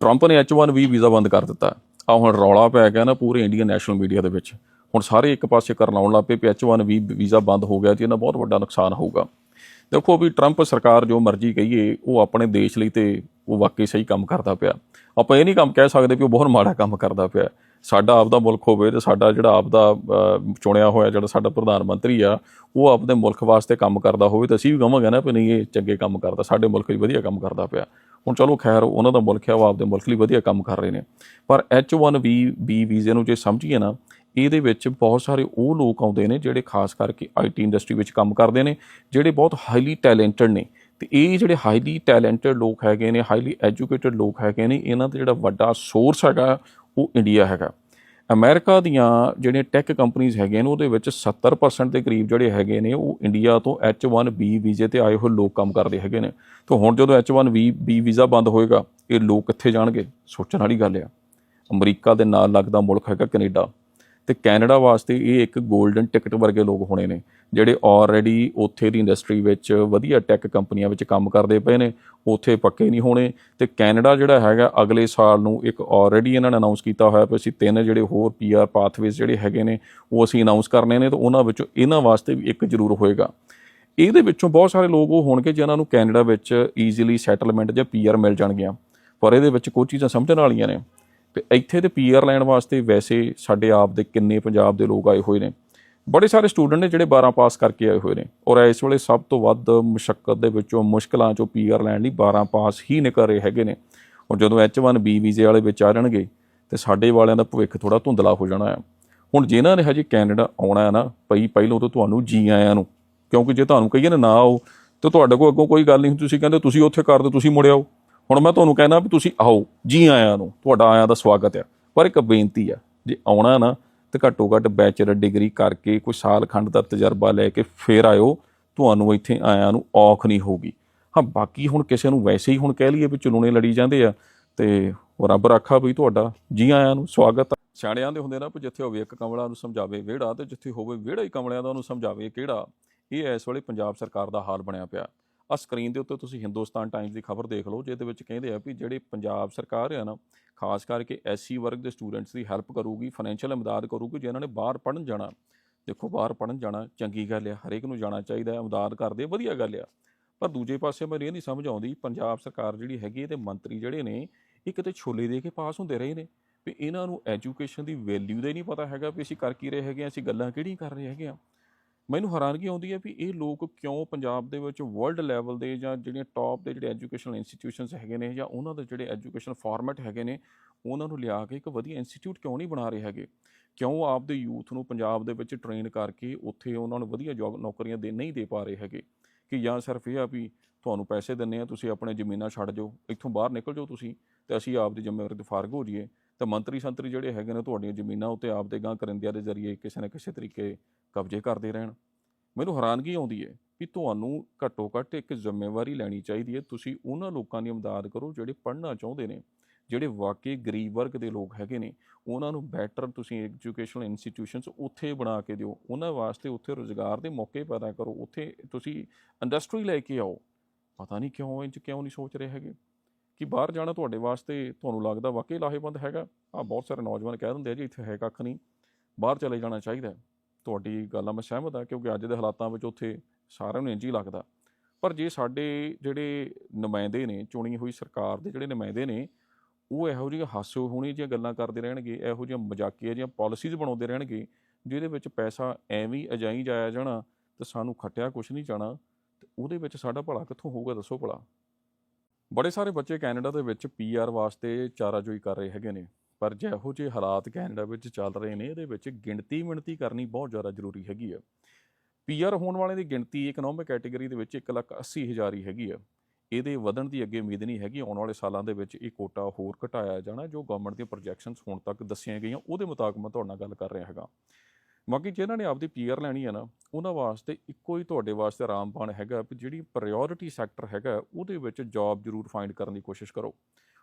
Trump ਨੇ H1B visa ਬੰਦ ਕਰ ਦਿੱਤਾ। ਆ ਹੁਣ ਰੌਲਾ ਪੈ ਗਿਆ ਨਾ ਪੂਰੇ ਇੰਡੀਅਨ ਨੈਸ਼ਨਲ ਮੀਡੀਆ ਦੇ ਵਿੱਚ। ਹੁਣ ਸਾਰੇ ਇੱਕ ਪਾਸੇ ਕਰਨ ਆਉਣ ਲੱਗ ਪਏ ਵੀ H1B ਵੀਜ਼ਾ ਬੰਦ ਹੋ ਗਿਆ ਤੇ ਇਹਨਾਂ ਬਹੁਤ ਵੱਡਾ ਨੁਕਸਾਨ ਹੋਊਗਾ। ਦੇਖੋ ਵੀ ਟਰੰਪ ਸਰਕਾਰ ਜੋ ਮਰਜ਼ੀ ਕਹੀਏ, ਉਹ ਆਪਣੇ ਦੇਸ਼ ਲਈ ਤੇ ਉਹ ਵਾਕਈ ਸਹੀ ਕੰਮ ਕਰਦਾ ਪਿਆ। ਆਪਾਂ ਇਹ ਨਹੀਂ ਕੰਮ ਕਹਿ ਸਕਦੇ ਵੀ ਉਹ ਬਹੁਤ ਮਾੜਾ ਕੰਮ ਕਰਦਾ ਪਿਆ। ਸਾਡਾ ਆਪਦਾ ਮੁਲਕ ਹੋਵੇ ਤੇ ਸਾਡਾ ਜਿਹੜਾ ਆਪਦਾ ਚੁਣਿਆ ਹੋਇਆ ਜਿਹੜਾ ਸਾਡਾ ਪ੍ਰਧਾਨ ਮੰਤਰੀ ਆ, ਉਹ ਆਪਦੇ ਮੁਲਕ ਵਾਸਤੇ ਕੰਮ ਕਰਦਾ ਹੋਵੇ ਤਾਂ ਅਸੀਂ ਵੀ ਕਹਾਂਗੇ ਨਾ ਵੀ ਨਹੀਂ, ਇਹ ਚੰਗੇ ਕੰਮ ਕਰਦਾ। ਸਾਡੇ ਮੁਲਕ ਲਈ ਵਧੀਆ ਕੰਮ ਕਰਦਾ ਪਿਆ। ਹੁਣ ਚਲੋ ਖੈਰ, ਉਹਨਾਂ ਦਾ ਮੁਲਕ ਹੈ, ਉਹ ਆਪਦੇ ਮੁਲਕ ਲਈ ਵਧੀਆ ਕੰਮ ਕਰ ਰਹੇ ਨੇ। ਪਰ H1B B ਵੀਜ਼ੇ ਨੂੰ ਜੇ ਸਮਝੀਏ ਨਾ, ਇਹਦੇ ਵਿੱਚ ਬਹੁਤ ਸਾਰੇ ਉਹ ਲੋਕ ਆਉਂਦੇ ਨੇ ਜਿਹੜੇ ਖਾਸ ਕਰਕੇ ਆਈਟੀ ਇੰਡਸਟਰੀ ਵਿੱਚ ਕੰਮ ਕਰਦੇ ਨੇ, ਜਿਹੜੇ ਬਹੁਤ ਹਾਈਲੀ ਟੈਲੈਂਟਡ ਨੇ। ਤੇ ਇਹ ਜਿਹੜੇ ਹਾਈਲੀ ਟੈਲੈਂਟਡ ਲੋਕ ਹੈਗੇ ਨੇ ਹਾਈਲੀ ਐਜੂਕੇਟਡ ਲੋਕ ਹੈਗੇ ਨੇ, ਇਹਨਾਂ ਦਾ ਜਿਹੜਾ ਵੱਡਾ ਸੋਰਸ ਹੈਗਾ, ਉਹ ਇੰਡੀਆ ਹੈਗਾ। ਅਮਰੀਕਾ ਦੀਆਂ ਜਿਹੜੀਆਂ ਟੈਕ ਕੰਪਨੀਆਂ ਹੈਗੀਆਂ ਨੇ, ਉਹਦੇ ਵਿੱਚ 70% ਦੇ ਕਰੀਬ ਜਿਹੜੇ ਹੈਗੇ ਨੇ, ਉਹ ਇੰਡੀਆ ਤੋਂ H1B ਵੀਜ਼ੇ ਤੇ ਆਏ ਹੋਏ ਲੋਕ ਕੰਮ ਕਰਦੇ ਹੈਗੇ ਨੇ। ਤਾਂ ਹੁਣ ਜਦੋਂ H1B B ਵੀਜ਼ਾ ਬੰਦ ਹੋਏਗਾ, ਇਹ ਲੋਕ ਕਿੱਥੇ ਜਾਣਗੇ? ਸੋਚਣ ਵਾਲੀ ਗੱਲ ਆ। ਅਮਰੀਕਾ ਦੇ ਨਾਲ ਲੱਗਦਾ ਮੁਲਕ ਹੈਗਾ ਕੈਨੇਡਾ। ਤੇ ਕੈਨੇਡਾ ਵਾਸਤੇ ਇਹ ਇੱਕ 골ਡਨ ਟਿਕਟ ਵਰਗੇ ਲੋਕ ਹੋਣੇ ਨੇ, ਜਿਹੜੇ ਆਲਰੇਡੀ ਉੱਥੇ ਦੀ ਇੰਡਸਟਰੀ ਵਿੱਚ ਵਧੀਆ ਟੈਕ ਕੰਪਨੀਆਂ ਵਿੱਚ ਕੰਮ ਕਰਦੇ ਪਏ ਨੇ, ਉੱਥੇ ਪੱਕੇ ਨਹੀਂ ਹੋਣੇ ਤੇ ਕੈਨੇਡਾ ਜਿਹੜਾ ਹੈਗਾ ਅਗਲੇ ਸਾਲ ਨੂੰ ਇੱਕ ਆਲਰੇਡੀ ਇਹਨਾਂ ਨੇ ਅਨਾਉਂਸ ਕੀਤਾ ਹੋਇਆ ਵੀ ਅਸੀਂ ਤਿੰਨ ਜਿਹੜੇ ਹੋਰ ਪੀਆਰ ਪਾਥਵੇਜ਼ ਜਿਹੜੇ ਹੈਗੇ ਨੇ, ਉਹ ਅਸੀਂ ਅਨਾਉਂਸ ਕਰਨੇ ਨੇ ਤੇ ਉਹਨਾਂ ਵਿੱਚੋਂ ਇਹਨਾਂ ਵਾਸਤੇ ਵੀ ਇੱਕ ਜ਼ਰੂਰ ਹੋਏਗਾ। ਇਹਦੇ ਵਿੱਚੋਂ ਬਹੁਤ ਸਾਰੇ ਲੋਕ ਉਹ ਹੋਣਗੇ ਜਿਨ੍ਹਾਂ ਨੂੰ ਕੈਨੇਡਾ ਵਿੱਚ ਈਜ਼ੀਲੀ ਸੈਟਲਮੈਂਟ ਜਾਂ ਪੀਆਰ ਮਿਲ ਜਾਣਗੀਆਂ, ਪਰ ਇਹਦੇ ਵਿੱਚ ਕੁਝ ਚੀਜ਼ਾਂ ਸਮਝਣ ਵਾਲੀਆਂ ਨੇ। ਇੱਥੇ ਤੇ ਪੀਆਰ ਲੈਣ ਵਾਸਤੇ ਵੈਸੇ ਸਾਡੇ ਆਪ ਦੇ ਕਿੰਨੇ ਪੰਜਾਬ ਦੇ ਲੋਕ ਆਏ ਹੋਏ ਨੇ। ਬੜੇ ਸਾਰੇ ਸਟੂਡੈਂਟ ਨੇ ਜਿਹੜੇ 12 ਪਾਸ ਕਰਕੇ ਆਏ ਹੋਏ ਨੇ ਔਰ ਇਸ ਵੇਲੇ ਸਭ ਤੋਂ ਵੱਧ ਮੁਸ਼ਕਲ ਦੇ ਵਿੱਚੋਂ ਮੁਸ਼ਕਲਾਂ ਚੋਂ ਪੀਆਰ ਲੈਣ ਲਈ 12 ਪਾਸ ਹੀ ਨਿਕਲ ਰਹੇ ਹੈਗੇ ਨੇ। ਔਰ ਜਦੋਂ H1B ਵੀਜ਼ੇ ਵਾਲੇ ਵਿੱਚ ਆ ਜਾਣਗੇ ਤੇ ਸਾਡੇ ਵਾਲਿਆਂ ਦਾ ਭਵਿੱਖ ਥੋੜਾ ਧੁੰਦਲਾ ਹੋ ਜਾਣਾ ਹੈ ਹੁਣ ਜਿਨ੍ਹਾਂ ਨੇ ਹਜੇ ਕੈਨੇਡਾ ਆਉਣਾ ਹੈ ਨਾ ਪਈ ਪਹਿਲੋਂ ਤੋਂ ਤੁਹਾਨੂੰ ਜੀ ਆਇਆਂ ਨੂੰ, ਕਿਉਂਕਿ ਜੇ ਤੁਹਾਨੂੰ ਕਹੀਏ ਨਾ ਨਾ ਆਓ, ਤੇ ਤੁਹਾਡੇ ਕੋਲ ਅੱਗੋਂ ਕੋਈ ਗੱਲ ਨਹੀਂ ਤੁਸੀਂ ਕਹਿੰਦੇ ਤੁਸੀਂ ਉੱਥੇ ਕਰ ਦਿਓ, ਤੁਸੀਂ ਮੁੜ ਆਓ। ਹੁਣ ਮੈਂ ਤੁਹਾਨੂੰ ਕਹਿਣਾ ਵੀ ਤੁਸੀਂ ਆਓ, ਜੀ ਆਇਆਂ ਨੂੰ, ਤੁਹਾਡਾ ਆਇਆਂ ਦਾ ਸਵਾਗਤ ਆ। ਪਰ ਇੱਕ ਬੇਨਤੀ ਆ, ਜੇ ਆਉਣਾ ਨਾ, ਤੇ ਘੱਟੋ ਘੱਟ ਬੈਚਲਰ ਡਿਗਰੀ ਕਰਕੇ ਕੋਈ ਸਾਲ ਖੰਡ ਦਾ ਤਜਰਬਾ ਲੈ ਕੇ ਫੇਰ ਆਇਓ, ਤੁਹਾਨੂੰ ਇੱਥੇ ਆਇਆਂ ਨੂੰ ਔਖ ਨਹੀਂ ਹੋਊਗੀ। ਹਾਂ, ਬਾਕੀ ਹੁਣ ਕਿਸੇ ਨੂੰ ਵੈਸੇ ਹੀ ਹੁਣ ਕਹਿ ਲਈਏ ਵੀ ਚਲੂਣੇ ਲੜੀ ਜਾਂਦੇ ਆ, ਤੇ ਰੱਬ ਰਾਖਾ ਵੀ ਤੁਹਾਡਾ, ਜੀ ਆਇਆਂ ਨੂੰ ਸਵਾਗਤ ਸਿਆਣਿਆਂ ਦੇ ਹੁੰਦੇ ਨਾ ਵੀ ਜਿੱਥੇ ਹੋਵੇ ਇੱਕ ਕਮਲਾ ਨੂੰ ਸਮਝਾਵੇ ਵਿਹੜਾ, ਤੇ ਜਿੱਥੇ ਹੋਵੇ ਵਿਹੜਾ ਹੀ ਕਮਲਿਆਂ ਦਾ ਉਹਨੂੰ ਸਮਝਾਵੇ ਕਿਹੜਾ। ਇਹ ਇਸ ਵੇਲੇ ਪੰਜਾਬ ਸਰਕਾਰ ਦਾ ਹਾਲ ਬਣਿਆ ਪਿਆ। ਆ ਸਕਰੀਨ ਦੇ ਉੱਤੇ ਤੁਸੀਂ ਹਿੰਦੁਸਤਾਨ ਟਾਈਮਸ ਦੀ ਖਬਰ ਦੇਖ ਲਓ, ਜਿਹਦੇ ਵਿੱਚ ਕਹਿੰਦੇ ਆ ਵੀ ਜਿਹੜੇ ਪੰਜਾਬ ਸਰਕਾਰ ਆ ਨਾ, ਖਾਸ ਕਰਕੇ ਐਸਸੀ ਵਰਗ ਦੇ ਸਟੂਡੈਂਟਸ ਦੀ ਹੈਲਪ ਕਰੂਗੀ ਫਾਈਨੈਂਸ਼ੀਅਲ ਇਮਦਾਦ ਕਰੂਗੀ ਜਿਨ੍ਹਾਂ ਨੇ ਬਾਹਰ ਪੜਨ ਜਾਣਾ। ਦੇਖੋ ਬਾਹਰ ਪੜਨ ਜਾਣਾ ਚੰਗੀ ਗੱਲ ਆ, ਹਰੇਕ ਨੂੰ ਜਾਣਾ ਚਾਹੀਦਾ ਹੈ ਇਮਦਾਦ ਕਰਦੇ, ਵਧੀਆ ਗੱਲ ਆ। ਪਰ ਦੂਜੇ ਪਾਸੇ ਮੈਨੂੰ ਇਹ ਨਹੀਂ ਸਮਝ ਆਉਂਦੀ, ਪੰਜਾਬ ਸਰਕਾਰ ਜਿਹੜੀ ਹੈਗੀ ਇਹਦੇ ਮੰਤਰੀ ਜਿਹੜੇ ਨੇ, ਇਹ ਕਿਤੇ ਛੋਲੇ ਦੇ ਕੇ ਪਾਸ ਹੁੰਦੇ ਰਹੇ ਨੇ। ਵੀ ਇਹਨਾਂ ਨੂੰ ਐਜੂਕੇਸ਼ਨ ਦੀ ਵੈਲਿਊ ਦਾ ਹੀ ਨਹੀਂ ਪਤਾ ਹੈਗਾ ਵੀ ਅਸੀਂ ਕਰ ਕੀ ਰਹੇ ਹੈਗੇ ਆ, ਅਸੀਂ ਗੱਲਾਂ ਕਿਹੜੀਆਂ ਕਰ ਰਹੇ ਹੈਗੇ ਆ। ਮੈਨੂੰ ਹੈਰਾਨਗੀ ਆਉਂਦੀ ਹੈ ਵੀ ਇਹ ਲੋਕ ਕਿਉਂ ਪੰਜਾਬ ਦੇ ਵਿੱਚ ਵਰਲਡ ਲੈਵਲ ਦੇ ਜਾਂ ਜਿਹੜੀਆਂ ਟੌਪ ਦੇ ਜਿਹੜੇ ਐਜੂਕੇਸ਼ਨਲ ਇੰਸਟੀਟਿਊਸ਼ਨਸ ਹੈਗੇ ਨੇ ਜਾਂ ਉਹਨਾਂ ਦੇ ਜਿਹੜੇ ਐਜੂਕੇਸ਼ਨ ਫਾਰਮੈਟ ਹੈਗੇ ਨੇ, ਉਹਨਾਂ ਨੂੰ ਲਿਆ ਕੇ ਇੱਕ ਵਧੀਆ ਇੰਸਟੀਚਿਊਟ ਕਿਉਂ ਨਹੀਂ ਬਣਾ ਰਹੇ ਹੈਗੇ? ਕਿਉਂ ਆਪਦੇ ਯੂਥ ਨੂੰ ਪੰਜਾਬ ਦੇ ਵਿੱਚ ਟ੍ਰੇਨ ਕਰਕੇ ਉੱਥੇ ਉਹਨਾਂ ਨੂੰ ਵਧੀਆ ਜੌਬ ਨੌਕਰੀਆਂ ਦੇ, ਨਹੀਂ ਦੇ ਪਾ ਰਹੇ ਹੈਗੇ? ਕਿ ਜਾਂ ਸਿਰਫ ਇਹ ਆ ਵੀ ਤੁਹਾਨੂੰ ਪੈਸੇ ਦਿੰਨੇ ਆ ਤੁਸੀਂ ਆਪਣੇ ਜ਼ਮੀਨਾਂ ਛੱਡ ਜਾਓ, ਇੱਥੋਂ ਬਾਹਰ ਨਿਕਲ ਜਾਓ ਤੁਸੀਂ ਤੇ ਅਸੀਂ ਆਪਦੀ ਜ਼ਿੰਮੇਵਾਰੀ ਤੋਂ ਫਾਰਗ ਹੋ ਜਾਈਏ। ਤਾਂ ਮੰਤਰੀ ਸੰਤਰੀ ਜਿਹੜੇ ਹੈਗੇ ਨੇ ਤੁਹਾਡੀਆਂ ਜ਼ਮੀਨਾਂ ਉੱਤੇ ਆਪਦੇ ਗਾਂ ਕਰਿੰਦਿਆਂ ਦੇ ਜ਼ਰੀਏ ਕਿਸੇ ਨਾ ਕਿਸੇ ਤਰੀਕੇ ਕਬਜ਼ੇ ਕਰਦੇ ਰਹਿਣ। ਮੈਨੂੰ ਹੈਰਾਨਗੀ ਆਉਂਦੀ ਹੈ ਵੀ ਤੁਹਾਨੂੰ ਘੱਟੋ ਘੱਟ ਇੱਕ ਜ਼ਿੰਮੇਵਾਰੀ ਲੈਣੀ ਚਾਹੀਦੀ ਹੈ ਤੁਸੀਂ ਉਹਨਾਂ ਲੋਕਾਂ ਦੀ ਇਮਦਾਦ ਕਰੋ ਜਿਹੜੇ ਪੜ੍ਹਨਾ ਚਾਹੁੰਦੇ ਨੇ, ਜਿਹੜੇ ਵਾਕਈ ਗਰੀਬ ਵਰਗ ਦੇ ਲੋਕ ਹੈਗੇ ਨੇ। ਉਹਨਾਂ ਨੂੰ ਬੈਟਰ ਤੁਸੀਂ ਐਜੂਕੇਸ਼ਨਲ ਇੰਸਟੀਟਿਊਸ਼ਨਸ ਉੱਥੇ ਬਣਾ ਕੇ ਦਿਓ। ਉਹਨਾਂ ਵਾਸਤੇ ਉੱਥੇ ਰੋਜ਼ਗਾਰ ਦੇ ਮੌਕੇ ਪੈਦਾ ਕਰੋ। ਉੱਥੇ ਤੁਸੀਂ ਇੰਡਸਟਰੀ ਲੈ ਕੇ ਆਓ। ਪਤਾ ਨਹੀਂ ਕਿਉਂ ਇੰਜ ਕਿਉਂ ਨਹੀਂ ਸੋਚ ਰਹੇ ਹੈਗੇ? ਕਿ ਬਾਹਰ ਜਾਣਾ ਤੁਹਾਡੇ ਵਾਸਤੇ ਤੁਹਾਨੂੰ ਲੱਗਦਾ ਵਾਕਈ ਲਾਹੇਵੰਦ ਹੈਗਾ? ਆ ਬਹੁਤ ਸਾਰੇ ਨੌਜਵਾਨ ਕਹਿ ਦਿੰਦੇ ਆ ਜੀ, ਇੱਥੇ ਹੈ ਕੱਖ ਨਹੀਂ। ਬਾਹਰ ਚਲੇ ਜਾਣਾ ਚਾਹੀਦਾ ਤੁਹਾਡੀ ਗੱਲ ਨਾਲ ਮੈਂ ਸਹਿਮਤ ਹਾਂ, ਕਿਉਂਕਿ ਅੱਜ ਦੇ ਹਾਲਾਤਾਂ ਵਿੱਚ ਉੱਥੇ ਸਾਰਿਆਂ ਨੂੰ ਇੰਝ ਹੀ ਲੱਗਦਾ। ਪਰ ਜੇ ਸਾਡੇ ਜਿਹੜੇ ਨੁਮਾਇੰਦੇ ਨੇ, ਚੁਣੀ ਹੋਈ ਸਰਕਾਰ ਦੇ ਜਿਹੜੇ ਨੁਮਾਇੰਦੇ ਨੇ, ਉਹ ਇਹੋ ਜਿਹੀਆਂ ਹਾਸੋ ਹੋਣੀ ਜਿਹੀਆਂ ਗੱਲਾਂ ਕਰਦੇ ਰਹਿਣਗੇ, ਇਹੋ ਜਿਹੀਆਂ ਮਜ਼ਾਕੀਆ ਜਿਹੀਆਂ ਪਾਲਿਸੀਜ਼ ਬਣਾਉਂਦੇ ਰਹਿਣਗੇ, ਜਿਹਦੇ ਵਿੱਚ ਪੈਸਾ ਐਵੇਂ ਹੀ ਅਜਾਈ ਜਾਇਆ ਜਾਣਾ ਤੇ ਸਾਨੂੰ ਖੱਟਿਆ ਕੁਛ ਨਹੀਂ ਜਾਣਾ, ਤੇ ਉਹਦੇ ਵਿੱਚ ਸਾਡਾ ਭਲਾ ਕਿੱਥੋਂ ਹੋਊਗਾ ਦੱਸੋ ਭਲਾ? ਬੜੇ ਸਾਰੇ ਬੱਚੇ ਕੈਨੇਡਾ ਦੇ ਵਿੱਚ ਪੀਆਰ ਵਾਸਤੇ ਚਾਰਾਜੋਈ ਕਰ ਰਹੇ ਹੈਗੇ ਨੇ ਪਰ ਜਿਹੋ ਜਿਹੇ ਹਾਲਾਤ ਕੈਨੇਡਾ ਵਿੱਚ ਚੱਲ ਰਹੇ ਨੇ ਇਹਦੇ ਵਿੱਚ ਗਿਣਤੀ ਮਿਣਤੀ ਕਰਨੀ ਬਹੁਤ ਜ਼ਿਆਦਾ ਜ਼ਰੂਰੀ ਹੈਗੀ ਆ। ਪੀਆਰ ਹੋਣ ਵਾਲਿਆਂ ਦੀ ਗਿਣਤੀ ਇਕਨੋਮਿਕ ਕੈਟਾਗਰੀ ਦੇ ਵਿੱਚ 1,80,000 ਹੀ ਹੈਗੀ ਹੈ ਇਹਦੇ ਵਧਣ ਦੀ ਅੱਗੇ ਉਮੀਦ ਨਹੀਂ ਹੈਗੀ ਆਉਣ ਵਾਲੇ ਸਾਲਾਂ ਦੇ ਵਿੱਚ ਇਹ ਕੋਟਾ ਹੋਰ ਘਟਾਇਆ ਜਾਣਾ ਜੋ ਗਵਰਨਮੈਂਟ ਦੀਆਂ ਪ੍ਰੋਜੈਕਸ਼ਨਸ ਹੁਣ ਤੱਕ ਦੱਸੀਆਂ ਗਈਆਂ ਉਹਦੇ ਮੁਤਾਬਕ ਮੈਂ ਤੁਹਾਡੇ ਨਾਲ ਗੱਲ ਕਰ ਰਿਹਾ ਹੈਗਾ। ਬਾਕੀ ਜਿਹਨਾਂ ਨੇ ਆਪਦੀ ਪੀਆਰ ਲੈਣੀ ਹੈ ਨਾ, ਉਹਨਾਂ ਵਾਸਤੇ ਇੱਕੋ ਹੀ ਤੁਹਾਡੇ ਵਾਸਤੇ ਆਰਾਮਬਾਨ ਹੈਗਾ ਵੀ ਜਿਹੜੀ ਪ੍ਰਾਇੋਰਟੀ ਸੈਕਟਰ ਹੈਗਾ, ਉਹਦੇ ਵਿੱਚ ਜੌਬ ਜ਼ਰੂਰ ਫਾਈਂਡ ਕਰਨ ਦੀ ਕੋਸ਼ਿਸ਼ ਕਰੋ।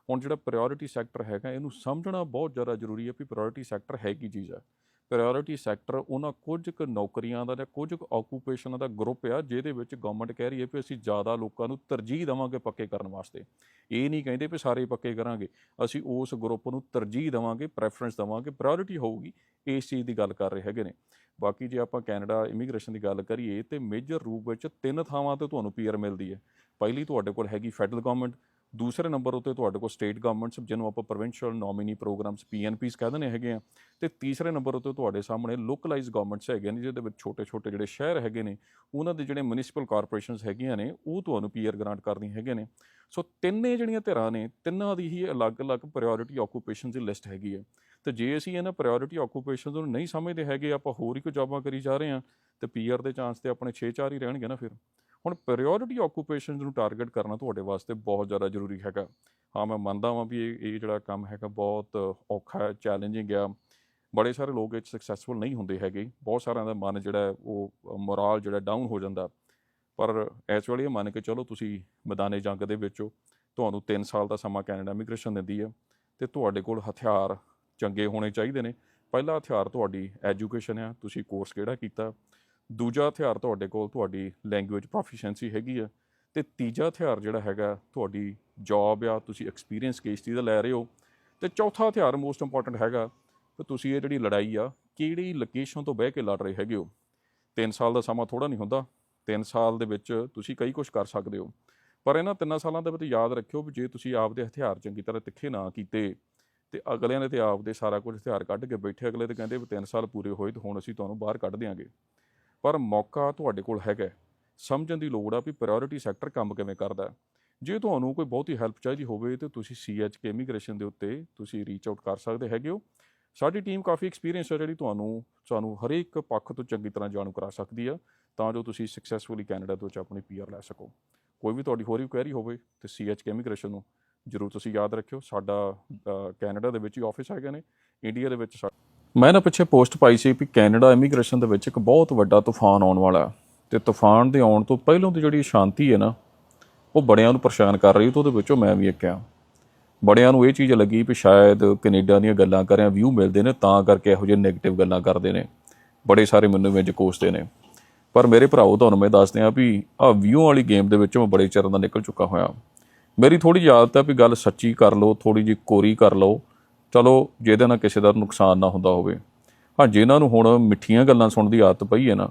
ਹੁਣ ਜਿਹੜਾ ਪ੍ਰਾਇੋਰਟੀ ਸੈਕਟਰ ਹੈਗਾ, ਇਹਨੂੰ ਸਮਝਣਾ ਬਹੁਤ ਜ਼ਿਆਦਾ ਜ਼ਰੂਰੀ ਹੈ ਵੀ ਪ੍ਰਾਇੋਰਟੀ ਸੈਕਟਰ ਹੈ ਕੀ ਚੀਜ਼ ਹੈ। ਪ੍ਰਾਇੋਰਟੀ ਸੈਕਟਰ ਉਹਨਾਂ ਕੁਝ ਕੁ ਨੌਕਰੀਆਂ ਦਾ ਜਾਂ ਕੁਝ ਕੁ ਆਕੂਪੇਸ਼ਨਾਂ ਦਾ ਗਰੁੱਪ ਆ, ਜਿਹਦੇ ਵਿੱਚ ਗਵਰਨਮੈਂਟ ਕਹਿ ਰਹੀ ਹੈ ਕਿ ਅਸੀਂ ਜ਼ਿਆਦਾ ਲੋਕਾਂ ਨੂੰ ਤਰਜੀਹ ਦੇਵਾਂਗੇ ਪੱਕੇ ਕਰਨ ਵਾਸਤੇ। ਇਹ ਨਹੀਂ ਕਹਿੰਦੇ ਵੀ ਸਾਰੇ ਪੱਕੇ ਕਰਾਂਗੇ। ਅਸੀਂ ਉਸ ਗਰੁੱਪ ਨੂੰ ਤਰਜੀਹ ਦੇਵਾਂਗੇ ਪ੍ਰੈਫਰੈਂਸ ਦੇਵਾਂਗੇ ਪ੍ਰਾਇੋਰਟੀ ਹੋਊਗੀ, ਇਸ ਚੀਜ਼ ਦੀ ਗੱਲ ਕਰ ਰਹੇ ਹੈਗੇ ਨੇ। ਬਾਕੀ ਜੇ ਆਪਾਂ ਕੈਨੇਡਾ ਇਮੀਗ੍ਰੇਸ਼ਨ ਦੀ ਗੱਲ ਕਰੀਏ ਤੇ ਮੇਜਰ ਰੂਪ ਵਿੱਚ ਤਿੰਨ ਥਾਵਾਂ ਤੇ ਤੁਹਾਨੂੰ ਪੀਆਰ ਮਿਲਦੀ ਹੈ। ਪਹਿਲੀ ਤੁਹਾਡੇ ਕੋਲ ਹੈਗੀ ਫੈਡਰਲ ਗਵਰਨਮੈਂਟ ਦੂਸਰੇ ਨੰਬਰ ਉੱਤੇ ਤੁਹਾਡੇ ਕੋਲ ਸਟੇਟ ਗਵਰਨਮੈਂਟਸ ਜਿਹਨੂੰ ਆਪਾਂ ਪ੍ਰੋਵਿੰਸ਼ੀਅਲ ਨੋਮੀਨੀ ਪ੍ਰੋਗਰਾਮਸ ਪੀਐਨਪੀਸ ਕਹਿੰਦੇ ਨੇ ਹੈਗੇ ਆ, ਤੇ ਤੀਸਰੇ ਨੰਬਰ ਉੱਤੇ ਤੁਹਾਡੇ ਸਾਹਮਣੇ ਲੋਕਲਾਈਜ਼ ਗਵਰਨਮੈਂਟਸ ਹੈਗੇ ਨੇ, ਜਿਹਦੇ ਵਿੱਚ ਛੋਟੇ-ਛੋਟੇ ਜਿਹੜੇ ਸ਼ਹਿਰ ਹੈਗੇ ਨੇ, ਉਹਨਾਂ ਦੇ ਜਿਹੜੇ ਮਿਊਨਿਸਪਲ ਕਾਰਪੋਰੇਸ਼ਨਸ ਹੈਗੀਆਂ ਨੇ, ਉਹ ਤੁਹਾਨੂੰ ਪੀਆਰ ਗ੍ਰਾਂਟ ਕਰਦੀਆਂ ਹੈਗੇ ਨੇ। ਸੋ ਤਿੰਨੇ ਜਿਹੜੀਆਂ ਧਿਰਾਂ ਨੇ, ਤਿੰਨਾਂ ਦੀ ਹੀ ਅਲੱਗ-ਅਲੱਗ ਪ੍ਰਾਇੋਰਟੀ ਆਕੂਪੇਸ਼ਨਸ ਦੀ ਲਿਸਟ ਹੈਗੀ ਹੈ ਤੇ ਜੇ ਅਸੀਂ ਇਹਨਾਂ ਪ੍ਰਾਇੋਰਟੀ ਆਕੂਪੇਸ਼ਨਸ ਨੂੰ ਨਹੀਂ ਸਮਝਦੇ ਹੈਗੇ, ਆਪਾਂ ਹੋਰ ਹੀ ਕੋਈ ਜੌਬਾਂ ਕਰੀ ਜਾ ਰਹੇ ਹਾਂ, ਤੇ ਪੀਆਰ ਦੇ ਚਾਂਸ ਤੇ ਆਪਣੇ 6-4 ਹੀ ਰਹਿਣਗੇ ਨਾ ਫਿਰ। ਹੁਣ ਪ੍ਰਾਇੋਰਟੀ ਆਕੂਪੇਸ਼ਨਸ ਨੂੰ ਟਾਰਗੇਟ ਕਰਨਾ ਤੁਹਾਡੇ ਵਾਸਤੇ ਬਹੁਤ ਜ਼ਿਆਦਾ ਜ਼ਰੂਰੀ ਹੈਗਾ। ਹਾਂ, ਮੈਂ ਮੰਨਦਾ ਹਾਂ ਵੀ ਇਹ ਇਹ ਜਿਹੜਾ ਕੰਮ ਹੈਗਾ ਬਹੁਤ ਔਖਾ ਹੈ ਚੈਲੰਜਿੰਗ ਆ ਬੜੇ ਸਾਰੇ ਲੋਕ ਇਹ ਸਕਸੈਸਫੁਲ ਨਹੀਂ ਹੁੰਦੇ ਹੈਗੇ। ਬਹੁਤ ਸਾਰਿਆਂ ਦਾ ਮਨ ਜਿਹੜਾ ਉਹ ਮੋਰਲ ਜਿਹੜਾ ਡਾਊਨ ਹੋ ਜਾਂਦਾ। ਪਰ ਇਸ ਵੇਲੇ ਇਹ ਮੰਨ ਕੇ ਚਲੋ ਤੁਸੀਂ ਮੈਦਾਨੇ ਜੰਗ ਦੇ ਵਿੱਚੋਂ ਤੁਹਾਨੂੰ 3 ਸਾਲ ਦਾ ਸਮਾਂ ਕੈਨੇਡਾ ਇਮੀਗ੍ਰੇਸ਼ਨ ਦਿੰਦੀ ਹੈ ਤੇ ਤੁਹਾਡੇ ਕੋਲ ਹਥਿਆਰ ਚੰਗੇ ਹੋਣੇ ਚਾਹੀਦੇ ਨੇ। ਪਹਿਲਾ ਹਥਿਆਰ ਤੁਹਾਡੀ ਐਜੂਕੇਸ਼ਨ ਆ, ਤੁਸੀਂ ਕੋਰਸ ਕਿਹੜਾ ਕੀਤਾ? ਦੂਜਾ ਹਥਿਆਰ ਤੁਹਾਡੇ ਕੋਲ ਤੁਹਾਡੀ ਲੈਂਗੁਏਜ ਪ੍ਰੋਫੀਸ਼ੀਐਂਸੀ ਹੈਗੀ ਆ ਤੇ ਤੀਜਾ ਹਥਿਆਰ ਜਿਹੜਾ ਹੈਗਾ ਤੁਹਾਡੀ ਜੌਬ ਆ, ਤੁਸੀਂ ਐਕਸਪੀਰੀਅੰਸ ਕਿਸ ਚੀਜ਼ ਦਾ ਲੈ ਰਹੇ ਹੋ। ਤੇ ਚੌਥਾ ਹਥਿਆਰ ਮੋਸਟ ਇੰਪੋਰਟੈਂਟ ਹੈਗਾ ਕਿ ਤੁਸੀਂ ਇਹ ਜਿਹੜੀ ਲੜਾਈ ਆ, ਕਿਹੜੀ ਲੋਕੇਸ਼ਨ ਤੋਂ ਬਹਿ ਕੇ ਲੜ ਰਹੇ ਹੈਗੇ ਹੋ। 3 ਸਾਲ ਦਾ ਸਮਾਂ ਥੋੜਾ ਨਹੀਂ ਹੁੰਦਾ 3 ਸਾਲ ਦੇ ਵਿੱਚ ਤੁਸੀਂ ਕਈ ਕੁਝ ਕਰ ਸਕਦੇ ਹੋ। ਪਰ ਇਹਨਾਂ ਤਿੰਨਾਂ ਸਾਲਾਂ ਦੇ ਵਿੱਚ ਯਾਦ ਰੱਖਿਓ ਵੀ ਜੇ ਤੁਸੀਂ ਆਪਦੇ ਹਥਿਆਰ ਚੰਗੀ ਤਰ੍ਹਾਂ ਤਿੱਖੇ ਨਾ ਕੀਤੇ, ਤੇ ਅਗਲਿਆਂ ਨੇ ਤੇ ਆਪਦੇ ਸਾਰਾ ਕੁਝ ਹਥਿਆਰ ਕੱਢ ਕੇ ਬੈਠੇ, ਅਗਲੇ ਤੇ ਕਹਿੰਦੇ ਵੀ 3 ਸਾਲ ਪੂਰੇ ਹੋਏ ਤੇ ਹੁਣ ਅਸੀਂ ਤੁਹਾਨੂੰ ਬਾਹਰ ਕੱਢ ਦਿਆਂਗੇ। ਪਰ ਮੌਕਾ ਤੁਹਾਡੇ ਕੋਲ ਹੈਗਾ ਸਮਝਣ ਦੀ ਲੋੜ ਆ ਵੀ ਪ੍ਰਾਇੋਰਟੀ ਸੈਕਟਰ ਕੰਮ ਕਿਵੇਂ ਕਰਦਾ ਜੇ ਤੁਹਾਨੂੰ ਕੋਈ ਬਹੁਤੀ ਹੈਲਪ ਚਾਹੀਦੀ ਹੋਵੇ ਤੇ ਤੁਸੀਂ ਸੀਐਚਕੇ ਇਮੀਗ੍ਰੇਸ਼ਨ ਦੇ ਉੱਤੇ ਤੁਸੀਂ ਰੀਚ ਆਊਟ ਕਰ ਸਕਦੇ ਹੈਗੇ ਹੋ। ਸਾਡੀ ਟੀਮ ਕਾਫੀ ਐਕਸਪੀਰੀਅੰਸ ਹੈ ਜਿਹੜੀ ਤੁਹਾਨੂੰ ਸਾਨੂੰ ਹਰੇਕ ਪੱਖ ਤੋਂ ਚੰਗੀ ਤਰ੍ਹਾਂ ਜਾਣੂ ਕਰਾ ਸਕਦੀ ਆ, ਤਾਂ ਜੋ ਤੁਸੀਂ ਸਕਸੈਸਫੁਲੀ ਕੈਨੇਡਾ ਤੋਂ ਚ ਆਪਣੀ ਪੀਆਰ ਲੈ ਸਕੋ। ਕੋਈ ਵੀ ਤੁਹਾਡੀ ਹੋਰ ਵੀ ਕੁਐਰੀ ਹੋਵੇ ਤੇ ਸੀਐਚਕੇ ਇਮੀਗ੍ਰੇਸ਼ਨ ਨੂੰ ਜ਼ਰੂਰ ਤੁਸੀਂ ਯਾਦ ਰੱਖਿਓ। ਸਾਡਾ ਕੈਨੇਡਾ ਦੇ ਵਿੱਚ ਹੀ ਆਫਿਸ ਹੈਗੇ ਨੇ ਇੰਡੀਆ ਦੇ ਵਿੱਚ ਸਾ- ਮੈਂ ਨਾ ਪਿੱਛੇ ਪੋਸਟ ਪਾਈ ਸੀ ਕਿ ਕੈਨੇਡਾ ਇਮੀਗ੍ਰੇਸ਼ਨ ਦੇ ਵਿੱਚ ਇੱਕ ਬਹੁਤ ਵੱਡਾ ਤੂਫਾਨ ਆਉਣ ਵਾਲਾ ਹੈ ਤੇ ਤੂਫਾਨ ਦੇ ਆਉਣ ਤੋਂ ਪਹਿਲਾਂ ਦੀ ਜਿਹੜੀ ਸ਼ਾਂਤੀ ਹੈ ਨਾ, ਉਹ ਬੜਿਆਂ ਨੂੰ ਪਰੇਸ਼ਾਨ ਕਰ ਰਹੀ ਤੇ ਉਹਦੇ ਵਿੱਚੋਂ ਮੈਂ ਵੀ ਇੱਕ ਆ ਬੜਿਆਂ ਨੂੰ ਇਹ ਚੀਜ਼ ਲੱਗੀ ਵੀ ਸ਼ਾਇਦ ਕੈਨੇਡਾ ਦੀਆਂ ਗੱਲਾਂ ਕਰਿਆ ਵਿਊ ਮਿਲਦੇ ਨੇ, ਤਾਂ ਕਰਕੇ ਇਹੋ ਜਿਹੇ ਨੈਗੇਟਿਵ ਗੱਲਾਂ ਕਰਦੇ ਨੇ। ਬੜੇ ਸਾਰੇ ਮੈਨੂੰ ਵਿੱਚ ਕੋਸਦੇ ਨੇ। ਪਰ ਮੇਰੇ ਭਰਾਓ ਤੁਹਾਨੂੰ ਮੈਂ ਦੱਸ ਦਿਆਂ ਵੀ ਆ ਵਿਊ ਵਾਲੀ ਗੇਮ ਦੇ ਵਿੱਚੋਂ ਮੈਂ ਬੜੇ ਚਿਰ ਦਾ ਨਿਕਲ ਚੁੱਕਾ ਹੋਇਆ। ਮੇਰੀ ਥੋੜੀ ਜਿਹੀ ਆਦਤ ਹੈ ਵੀ ਗੱਲ ਸੱਚੀ ਕਰ ਲਓ ਥੋੜੀ ਜਿਹੀ ਕੋਰੀ ਕਰ ਲਓ। ਚਲੋ ਜਿਹਦੇ ਨਾਲ ਕਿਸੇ ਦਾ ਨੁਕਸਾਨ ਨਾ ਹੁੰਦਾ ਹੋਵੇ। ਹਾਂ ਜਿਨ੍ਹਾਂ ਨੂੰ ਹੁਣ ਮਿੱਠੀਆਂ ਗੱਲਾਂ ਸੁਣਨ ਦੀ ਆਦਤ ਪਈ ਹੈ ਨਾ,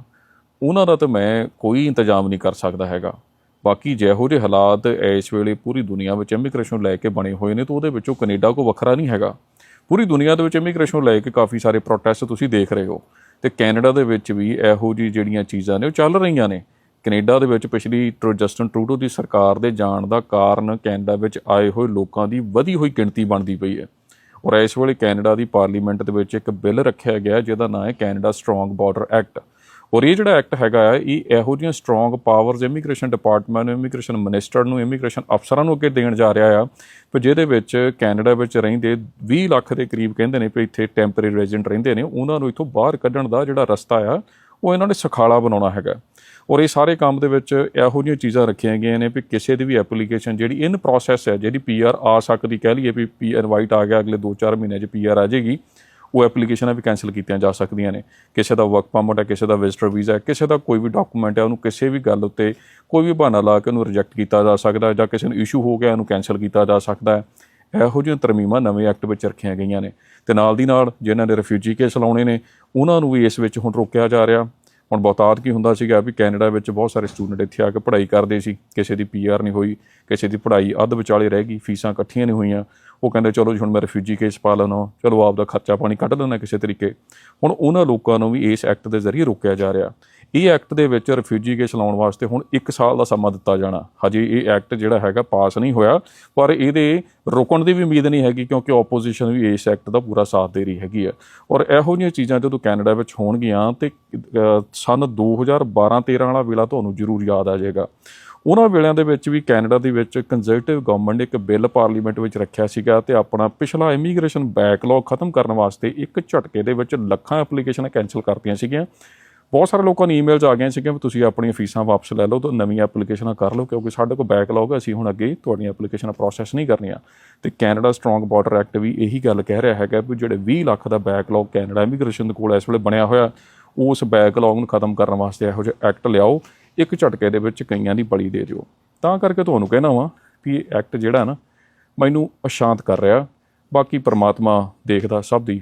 ਉਹਨਾਂ ਦਾ ਤਾਂ ਮੈਂ ਕੋਈ ਇੰਤਜ਼ਾਮ ਨਹੀਂ ਕਰ ਸਕਦਾ ਹੈਗਾ। ਬਾਕੀ ਜਿਹੋ ਜਿਹੇ ਹਾਲਾਤ ਇਸ ਵੇਲੇ ਪੂਰੀ ਦੁਨੀਆ ਵਿੱਚ ਇਮੀਗ੍ਰੇਸ਼ਨ ਲੈ ਕੇ ਬਣੇ ਹੋਏ ਨੇ, ਤਾਂ ਉਹਦੇ ਵਿੱਚੋਂ ਕੈਨੇਡਾ ਕੋ ਵੱਖਰਾ ਨਹੀਂ ਹੈਗਾ। ਪੂਰੀ ਦੁਨੀਆ ਦੇ ਵਿੱਚ ਇਮੀਗ੍ਰੇਸ਼ਨ ਲੈ ਕੇ ਕਾਫੀ ਸਾਰੇ ਪ੍ਰੋਟੈਸਟ ਤੁਸੀਂ ਦੇਖ ਰਹੇ ਹੋ। ਤੇ ਕੈਨੇਡਾ ਦੇ ਵਿੱਚ ਵੀ ਇਹੋ ਜਿਹੀ ਜਿਹੜੀਆਂ ਚੀਜ਼ਾਂ ਨੇ, ਉਹ ਚੱਲ ਰਹੀਆਂ ਨੇ। ਕੈਨੇਡਾ ਦੇ ਵਿੱਚ ਪਿਛਲੀ ਟਰੂ, ਜਸਟਨ ਟਰੂਡੋ ਦੀ ਸਰਕਾਰ ਦੇ ਜਾਣ ਦਾ ਕਾਰਨ ਕੈਨੇਡਾ ਵਿੱਚ ਆਏ ਹੋਏ ਲੋਕਾਂ ਦੀ ਵਧੀ ਹੋਈ ਗਿਣਤੀ ਬਣਦੀ ਪਈ ਹੈ। ਔਰ ਇਸ ਵੇਲੇ ਕੈਨੇਡਾ ਦੀ ਪਾਰਲੀਮੈਂਟ ਦੇ ਵਿੱਚ ਇੱਕ ਬਿੱਲ ਰੱਖਿਆ ਗਿਆ, ਜਿਹਦਾ ਨਾਮ ਹੈ ਕੈਨੇਡਾ ਸਟਰੋਂਗ ਬਾਰਡਰ ਐਕਟ। ਔਰ ਇਹ ਜਿਹੜਾ ਐਕਟ ਹੈਗਾ ਆ, ਇਹ ਇਹੋ ਜਿਹੀਆਂ ਸਟਰੋਂਗ ਪਾਵਰਸ ਇਮੀਗ੍ਰੇਸ਼ਨ ਡਿਪਾਰਟਮੈਂਟ ਨੂੰ, ਇਮੀਗ੍ਰੇਸ਼ਨ ਮਿਨਿਸਟਰ ਨੂੰ, ਇਮੀਗ੍ਰੇਸ਼ਨ ਅਫਸਰਾਂ ਨੂੰ ਅੱਗੇ ਦੇਣ ਜਾ ਰਿਹਾ ਆ ਪਰ ਜਿਹਦੇ ਵਿੱਚ ਕੈਨੇਡਾ ਵਿੱਚ ਰਹਿੰਦੇ 20 ਲੱਖ ਦੇ ਕਰੀਬ ਕਹਿੰਦੇ ਨੇ ਵੀ ਇੱਥੇ ਟੈਂਪਰੇਰੀ ਰੈਜ਼ੀਡੈਂਟ ਰਹਿੰਦੇ ਨੇ, ਉਹਨਾਂ ਨੂੰ ਇੱਥੋਂ ਬਾਹਰ ਕੱਢਣ ਦਾ ਜਿਹੜਾ ਰਸਤਾ ਆ, ਉਹ ਇਹਨਾਂ ਨੇ ਸਖਾਲਾ ਬਣਾਉਣਾ ਹੈਗਾ। ਔਰ ਇਹ ਸਾਰੇ ਕੰਮ ਦੇ ਵਿੱਚ ਇਹੋ ਜਿਹੀਆਂ ਚੀਜ਼ਾਂ ਰੱਖੀਆਂ ਗਈਆਂ ਨੇ ਵੀ ਕਿਸੇ ਦੀ ਵੀ ਐਪਲੀਕੇਸ਼ਨ ਜਿਹੜੀ ਇਨ ਪ੍ਰੋਸੈਸ ਹੈ, ਜਿਹੜੀ ਪੀਆਰ ਆ ਸਕਦੀ, ਕਹਿ ਲਈਏ ਵੀ ਪੀ ਇਨਵਾਈਟ ਆ ਗਿਆ, ਅਗਲੇ 2-4 ਮਹੀਨਿਆਂ 'ਚ ਪੀਆਰ ਆ ਜਾਏਗੀ, ਉਹ ਐਪਲੀਕੇਸ਼ਨਾਂ ਵੀ ਕੈਨਸਲ ਕੀਤੀਆਂ ਜਾ ਸਕਦੀਆਂ ਨੇ। ਕਿਸੇ ਦਾ ਵਰਕ ਪਰਮਿਟ ਹੈ, ਕਿਸੇ ਦਾ ਵਿਜ਼ਟਰ ਵੀਜ਼ਾ ਹੈ, ਕਿਸੇ ਦਾ ਕੋਈ ਵੀ ਡਾਕੂਮੈਂਟ ਹੈ, ਉਹਨੂੰ ਕਿਸੇ ਵੀ ਗੱਲ ਉੱਤੇ ਕੋਈ ਵੀ ਬਹਾਨਾ ਲਾ ਕੇ ਉਹਨੂੰ ਰਿਜੈਕਟ ਕੀਤਾ ਜਾ ਸਕਦਾ ਹੈ ਜਾਂ ਕਿਸੇ ਨੂੰ ਇਸ਼ੂ ਹੋ ਗਿਆ, ਉਹਨੂੰ ਕੈਨਸਲ ਕੀਤਾ ਜਾ ਸਕਦਾ ਹੈ। ਇਹੋ ਜਿਹੀਆਂ ਤਰਮੀਮਾਂ ਨਵੇਂ ਐਕਟ ਵਿੱਚ ਰੱਖੀਆਂ ਗਈਆਂ ਨੇ। ਤੇ ਨਾਲ ਦੀ ਨਾਲ ਜਿਨ੍ਹਾਂ ਨੇ ਰਿਫਿਊਜੀ ਕੇਸ ਲਾਉਣੇ ਨੇ, ਉਹਨਾਂ ਨੂੰ ਵੀ ਇਸ ਵਿੱਚ ਹੁਣ ਰੋਕਿਆ ਜਾ ਰਿਹਾ। ਹੁਣ ਬਹੁਤਾਤ ਕੀ ਹੁੰਦਾ ਸੀਗਾ ਵੀ ਕੈਨੇਡਾ ਵਿੱਚ ਬਹੁਤ ਸਾਰੇ ਸਟੂਡੈਂਟ ਇੱਥੇ ਆ ਕੇ ਪੜ੍ਹਾਈ ਕਰਦੇ ਸੀ, ਕਿਸੇ ਦੀ ਪੀਆਰ ਨਹੀਂ ਹੋਈ, ਕਿਸੇ ਦੀ ਪੜ੍ਹਾਈ ਅੱਧ ਵਿਚਾਲੇ ਰਹਿ ਗਈ, ਫੀਸਾਂ ਇਕੱਠੀਆਂ ਨਹੀਂ ਹੋਈਆਂ। ਉਹ ਕਹਿੰਦੇ, ਚਲੋ ਜੀ, ਹੁਣ ਮੈਂ ਰਿਫਿਊਜੀ ਕੇਸ ਪਾ ਲੈਣਾ ਚਲੋ ਆਪ ਦਾ ਖਰਚਾ ਪਾਣੀ ਕੱਢ ਲੈਣਾ ਕਿਸੇ ਤਰੀਕੇ। ਹੁਣ ਉਹਨਾਂ ਲੋਕਾਂ ਨੂੰ ਵੀ ਇਸ ਐਕਟ ਦੇ ਜ਼ਰੀਏ ਰੋਕਿਆ ਜਾ ਰਿਹਾ। ਇਹ ਐਕਟ ਦੇ ਵਿੱਚ ਰਿਫਿਊਜੀ ਕੇਸ ਲਾਉਣ ਵਾਸਤੇ ਹੁਣ 1 ਸਾਲ ਦਾ ਸਮਾਂ ਦਿੱਤਾ ਜਾਣਾ। ਹਜੇ ਇਹ ਐਕਟ ਜਿਹੜਾ ਹੈਗਾ ਪਾਸ ਨਹੀਂ ਹੋਇਆ ਪਰ ਇਹਦੇ ਰੁਕਣ ਦੀ ਵੀ ਉਮੀਦ ਨਹੀਂ ਹੈਗੀ ਕਿਉਂਕਿ ਆਪੋਜੀਸ਼ਨ ਵੀ ਇਸ ਐਕਟ ਦਾ ਪੂਰਾ ਸਾਥ ਦੇ ਰਹੀ ਹੈਗੀ ਹੈ ਔਰ ਇਹੋ ਜਿਹੀਆਂ ਚੀਜ਼ਾਂ ਜਦੋਂ ਕੈਨੇਡਾ ਵਿੱਚ ਹੋਣਗੀਆਂ ਤੇ ਅਹ, ਸਨ 2012-13 ਵਾਲਾ ਵੇਲਾ ਤੁਹਾਨੂੰ ਜ਼ਰੂਰ ਯਾਦ ਆ ਜਾਏਗਾ। ਉਹਨਾਂ ਵੇਲਿਆਂ ਦੇ ਵਿੱਚ ਵੀ ਕੈਨੇਡਾ ਦੇ ਵਿੱਚ ਕੰਜ਼ਰਵੇਟਿਵ ਗਵਰਨਮੈਂਟ ਇੱਕ ਬਿੱਲ ਪਾਰਲੀਮੈਂਟ ਵਿੱਚ ਰੱਖਿਆ ਸੀਗਾ ਤੇ ਆਪਣਾ ਪਿਛਲਾ ਇਮੀਗ੍ਰੇਸ਼ਨ ਬੈਕਲੌਗ ਖਤਮ ਕਰਨ ਵਾਸਤੇ ਇੱਕ ਝਟਕੇ ਦੇ ਵਿੱਚ ਲੱਖਾਂ ਐਪਲੀਕੇਸ਼ਨਾਂ ਕੈਨਸਲ ਕਰਤੀਆਂ ਸੀਗੀਆਂ। ਬਹੁਤ ਸਾਰੇ ਲੋਕਾਂ ਨੂੰ ਈਮੇਲਸ ਆ ਗਈਆਂ ਸੀਗੀਆਂ ਵੀ ਤੁਸੀਂ ਆਪਣੀਆਂ ਫੀਸਾਂ ਵਾਪਸ ਲੈ ਲਓ ਤਾਂ ਨਵੀਆਂ ਐਪਲੀਕੇਸ਼ਨਾਂ ਕਰ ਲਓ, ਕਿਉਂਕਿ ਸਾਡੇ ਕੋਲ ਬੈਕਲੌਗ ਹੈ ਅਸੀਂ ਹੁਣ ਅੱਗੇ ਤੁਹਾਡੀਆਂ ਐਪਲੀਕੇਸ਼ਨਾਂ ਪ੍ਰੋਸੈਸ ਨਹੀਂ ਕਰਨੀਆਂ। ਤੇ ਕੈਨੇਡਾ ਸਟਰੋਂਗ ਬਾਰਡਰ ਐਕਟ ਵੀ ਇਹੀ ਗੱਲ ਕਹਿ ਰਿਹਾ ਹੈਗਾ ਵੀ ਜਿਹੜੇ 20 ਲੱਖ ਦਾ ਬੈਕਲੌਗ ਕੈਨੇਡਾ ਇਮੀਗ੍ਰੇਸ਼ਨ ਦੇ ਕੋਲ ਇਸ ਵੇਲੇ ਬਣਿਆ ਹੋਇਆ, ਉਸ ਬੈਕਲੌਗ ਨੂੰ ਖਤਮ ਕਰਨ ਵਾਸਤੇ ਇਹੋ ਜਿਹੇ ਐਕਟ ਲਿਆਓ, ਇੱਕ ਝਟਕੇ ਦੇ ਵਿੱਚ ਕਈਆਂ ਦੀ ਬਲੀ ਦੇ ਦਿਓ। ਤਾਂ ਕਰਕੇ ਤੁਹਾਨੂੰ ਕਹਿਣਾ ਵਾਂ ਕਿ ਇਹ ਐਕਟ ਜਿਹੜਾ ਨਾ ਮੈਨੂੰ ਅਸ਼ਾਂਤ ਕਰ ਰਿਹਾ, ਬਾਕੀ ਪਰਮਾਤਮਾ ਦੇਖਦਾ ਸਭ ਦੀ